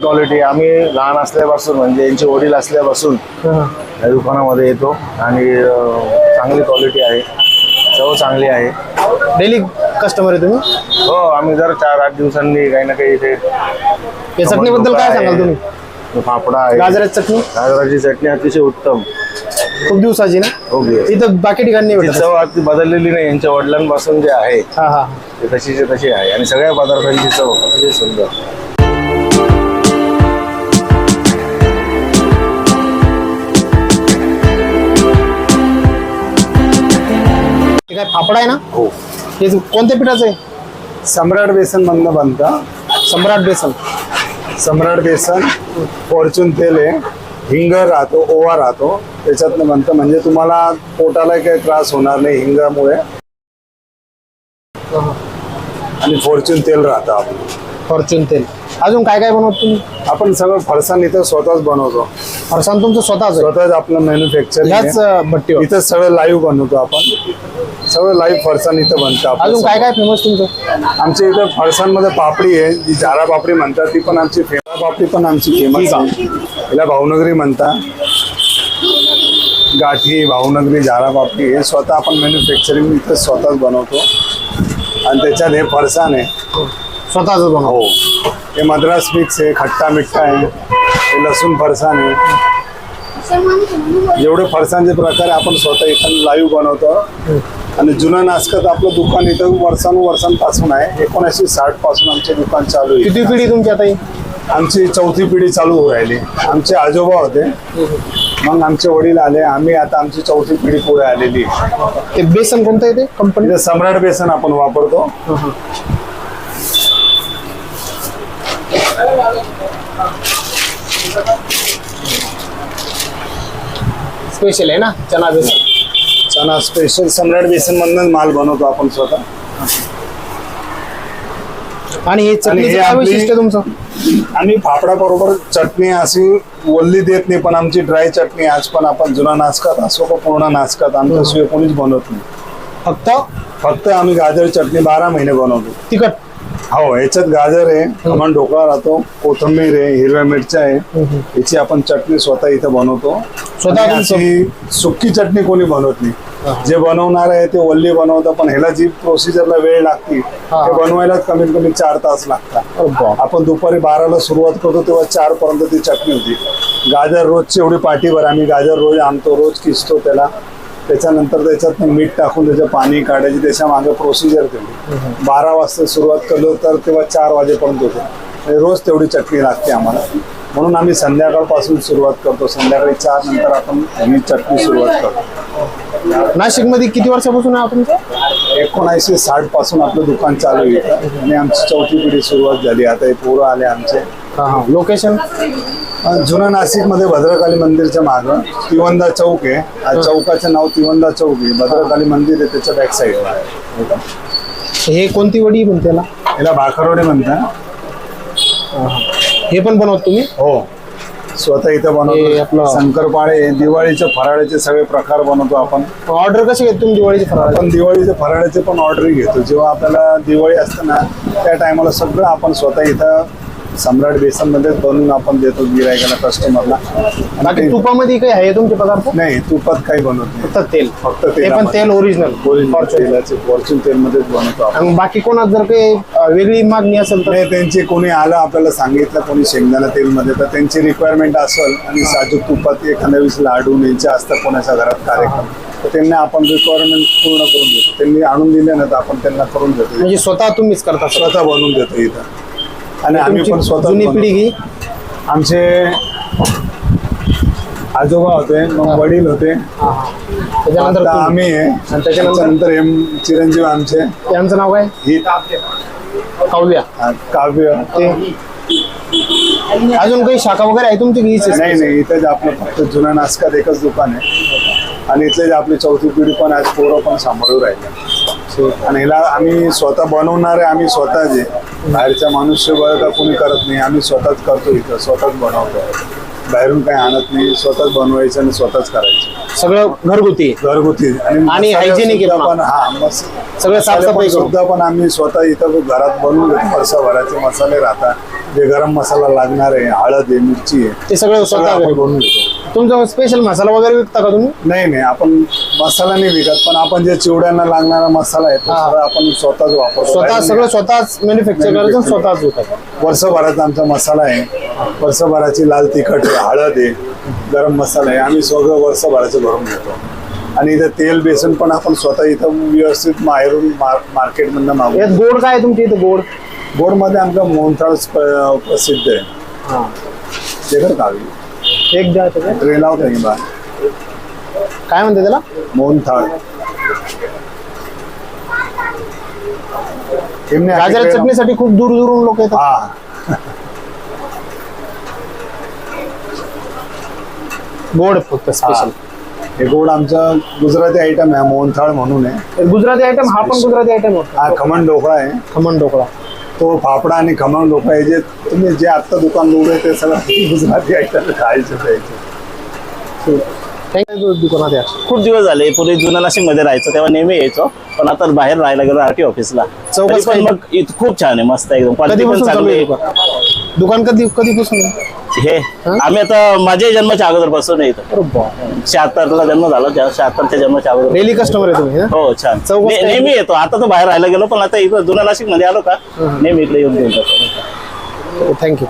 Quality आम्ही लहान असल्यापासून म्हणजे यांचे वडील असल्यापासून या दुकानामध्ये येतो आणि अं, चांगली क्वालिटी आहे. चव चांगली आहे. डेली कस्टमर आहे तुम्ही? हो आम्ही जर चार आठ दिवसांनी काही ना काही इथे या चटणीबद्दल काय सांगाल तुम्ही? फाफडा आहे. गाजराची चटणी? गाजराची चटणी अतिशय उत्तम. खूप दिवसाची ना? ओके. इथं बाकी ठिकाणी नाही ती भेटत. चव अगदी बदललेली नाही. यांच्या वडिलांपासून जे आहे हा हा. ते तशीचे तशी आहे. आणि सगळ्या पदार्थांची चव अतिशय सुंदर. हे काय फाफडा आहे ना? हो. हे कोणत्या पिठाचं आहे? सम्राट बेसन मधनं बनतं. सम्राट बेसन. सम्राट बेसन फॉर्च्यून तेल आहे हिंग राहतो ओवा राहतो. त्याच्यातनं बनतं. म्हणजे तुम्हाला पोटाला काही त्रास होणार नाही हिंगामुळे. आणि फॉर्च्यून तेल राहतं आपलं. फॉर्च्यून तेल. अजून काय काय बनवत तुम्ही? आपण सगळं फरसाण इथं स्वतःच बनवतो. फरसाण तुमचं स्वतःच आहे? स्वतःच आपलं मॅन्युफॅक्चरिंग ह्याच अं, भट्टीवर. इथं सगळं लाईव्ह बनवतो आपण. सगळं लाईव्ह फरसाण इथं बनतं आपलं अजून काय काय फेमस तुमचं? आमच्या इथं फरसाणमध्ये पापडी आहे जी जारा पापडी म्हणतात ती पण आमची फेमस पापडी पण आमची फेमस आहे. हिला भावनगरी म्हणतात. गाठी भावनगरी जारा पापडी हे स्वतः आपण मॅन्युफॅक्चरिंग इथं स्वतःच बनवतो. आणि त्याच्यात हे फरसाण आहे. स्वतःच बनव. हो. हे मद्रास मिक्स आहे खट्टा मिठ्ठा आहे हे लसूण फरसाण आहे. जेवढे फरसाणचे प्रकार आहे, आपण स्वतः इथं लाईव्ह बनवतो. आणि जुनं नाशकात आपलं दुकान इथं वर्षानुवर्षांपासून आहे. एकोणीसशे साठपासून आमचे दुकान चालू आहे. किती पिढी तुमची आता ही? आमची चौथी पिढी चालू होऊ राहिली. आमचे आजोबा होते. मग आमचे वडील आले. आम्ही आता आमची चौथी पिढी पुढे आलेली आहे. ते बेसन कोणतं आहे ते? कंपनी इथं सम्राट बेसन आपण वापरतो. स्पेशल आहे ना? चना बेसन. चना स्पेशल सम्राट बेसन मधूनच माल बनवतो आपण स्वतः. आणि हे चटणीचं हे काय आपली- वैशिष्ट्य आहे तुमचं? आणि फाफडा बरोबर चटणी अशी वल्ली देत नाही पण आमची ड्राय चटणी आज पण आपण जुना नाचकात असो का पूर्ण नाचकात आमच्याशिवाय कोणीच बनवत नाही. फक्त? फक्त आम्ही गाजर चटणी बारा महिने बनवतो. तिखट? हो याच्यात गाजर आहे. खमण ढोकळा राहतो कोथिंबीर आहे हिरव्या मिरच्या आहे. याची आपण चटणी स्वतः इथं बनवतो. स्वतः सुकी चटणी कोणी बनवत नाही. जे बनवणार आहे ते वल्ली बनवतं पण ह्याला जी प्रोसिजरला वेळ लागते हा. ते बनवायला कमीत कमी चार तास लागतात. आपण दुपारी बाराला सुरुवात करतो तेव्हा चार पर्यंत ती चटणी होती. गाजर रोजची एवढी पाठीभर आम्ही गाजर रोज आणतो रोज किसतो त्याला. त्याच्यानंतर त्याच्यात मीठ टाकून त्याचं पाणी काढायची त्याच्यामागे प्रोसिजर केली. बारा वाजता सुरुवात केलो तर तेव्हा चार वाजेपर्यंत होते. म्हणजे रोज तेवढी चटणी लागते आम्हाला. म्हणून आम्ही संध्याकाळपासून सुरुवात करतो. संध्याकाळी चार नंतर आपण ही चटणी सुरुवात करतो. नाशिकमध्ये किती वर्षापासून आहे तुमचं? एकोणीसशे साठपासून आपलं दुकान चालू आहे. आणि आमची चौथी पिढी सुरुवात झाली. आता हे पोरं आले आमचे. लोकेशन अं, जुनं नाशिकमध्ये भद्रकाली मंदिरच्या मागं. तिवंदा चौक आहे. आ चौकाचं नाव तिवंदा चौक आहे. भद्रकाली मंदिर आहे त्याच्या बॅक साईडला आहे. हे कोणती वडी म्हणते त्याला याला भाकरवडे म्हणतात. हे पण बनवत तुम्ही? हो. स्वतः इथं हे बनवतो आपलं- शंकरपाळे दिवाळीचे फराळाचे सगळे प्रकार बनवतो आपण. ऑर्डर कशी घेत तुम्ही दिवाळीची फराळ? आपण दिवाळीचे फराळाचे पण ऑर्डर घेतो. जेव्हा आपल्याला दिवाळी असते ना त्या टायमाला सगळं आपण स्वतः इथं सम्राट बेसन मध्येच बनवून आपण देतो गिरायकाला कस्टमरला बाकी तुपामध्ये काही आहे तुमचे पदार्थ? नाही तुपात काही बनवत नाही. फक्त तेल. फक्त ते पण. तेल ओरिजिनल फॉर्च्यून तेल मध्येच बनवतो आपण. आणि बाकी कोणात जर काही अं, वेगळी मागणी असेल तर? नाही त्यांचे कोणी आलं आपल्याला सांगितलं कोणी शेंगदाणा तेलमध्ये तर त्यांची रिक्वायरमेंट असेल आणि साजूक तुपात एखाद्या वेळेस लाडू यांचे असतात कोणाच्या घरात कार्यक्रम. तर त्यांना आपण रिक्वायरमेंट पूर्ण करून देतो. त्यांनी आणून दिले ना तर आपण त्यांना करून देतो. म्हणजे स्वतः तुम्हीच करता स्वतः बनवून देतो इथं. आणि आम्ही पण स्वतः जुनी. पिढी घे आमचे आजोबा होते मग वडील होते. त्याच्यानंतर आता तुम्ही. आम्ही आहे. आणि त्याच्यानंतर? त्याच्यानंतर हे चिरंजीव आमचे. यांचं नाव काय? ही काव्या. हा, काव्य. ते? अजून काही शाखा वगैरे आहे तुमची आहे? नाही नाही इथेच आपलं फक्त जुना नाशकात एकच दुकान आहे. आणि इथले जे आपली चौथी पिढी पण आज पोरं पण सांभाळून राहिले. आणि ह्याला आम्ही स्वतः बनवणारे आम्ही स्वतः जे बाहेरच्या मनुष्य बळ का कोणी करत नाही. आम्ही स्वतःच करतो इथं स्वतःच बनवतो. बाहेरून काही आणत नाही स्वतःच बनवायचं आणि स्वतःच करायचं. सगळं घरगुती. घरगुती. आणि आहे पण हा सगळं साफसफाई. सुद्धा पण आम्ही स्वतः इथं घरात बनवून घेतो वर्षभराचे मसाले राहतात. जे गरम मसाला लागणार आहे हळद आहे मिरची आहे ते सगळं सगळं स्वतः आपण घरी बनवून घेतो. तुमचा स्पेशल मसाला वगैरे विकता का तुम्ही? नाही नाही आपण मसाला नाही विकत पण आपण जे चिवड्यांना लागणारा मसाला आहे तो हा. सगळं आपण स्वतःच वापरतो. स्वतः बाहेरून सगळं स्वतःच मॅन्युफॅक्चर करायचं आणि. स्वतःच विकायचं वर्षभराचा आमचा मसाला आहे. वर्षभराची लाल तिखट आहे हळद आहे गरम मसाला आहे. आम्ही सगळं वर्षभराचं भरून घेतो. आणि इथं तेल बेसन पण आपण स्वतः इथं व्यवस्थित बाहेरून मार्केटमधनं मागू यात गोड काय आहे तुमच्या इथं गोड? गोडमध्ये आमचं मोहनथाळ प्रसिद्ध आहे. हा. ते एक द्या आहे बा. काय म्हणते त्याला? मोहनथाळ. एमने गाजर चटणीसाठी खूप दूर दूरून लोक येतात. हा. गोड फक्त स्पेशल हे. गोड आमचा गुजराती आयटम आहे मोहनथाळ म्हणून आहे. गुजराती आयटम हा पण गुजराती आयटम होता. हा खमण ढोकळा आहे. खमण ढोकळा. तो फाफडा आणि खमण जे तुम्ही जे आत्ता दुकान उघडे ते सगळं गुजराती आयटम खायचं प्यायचं थँक्यू दुकानात या खूप दिवस झाले पूर्वी जुन्या नाशिकमध्ये राहायचो तेव्हा नेहमी यायचो पण आता बाहेर राहायला गेलो आरटी ऑफिसला चौकात तरी पण? मग खूप छान आहे मस्त आहे एकदम क्वालिटी पण कधीपासून चालू चांगली आहे आहे. दुकान कधी कधीपासून? हे आम्ही आता माझ्या जन्माच्या अगोदर बसून इथं. शहात्तर ला जन्म झाला त्या शहात्तरच्या जन्माच्या अगोदर. डेली कस्टमर आहे तुम्ही हो? छान. चौकात ने- काय? नेहमी येतो. आता तर बाहेर राहायला गेलो पण आता इथं जुन्या नाशिकमध्ये आलो का? नेहमी इकडे येऊन घेऊन जातो. थँक्यू.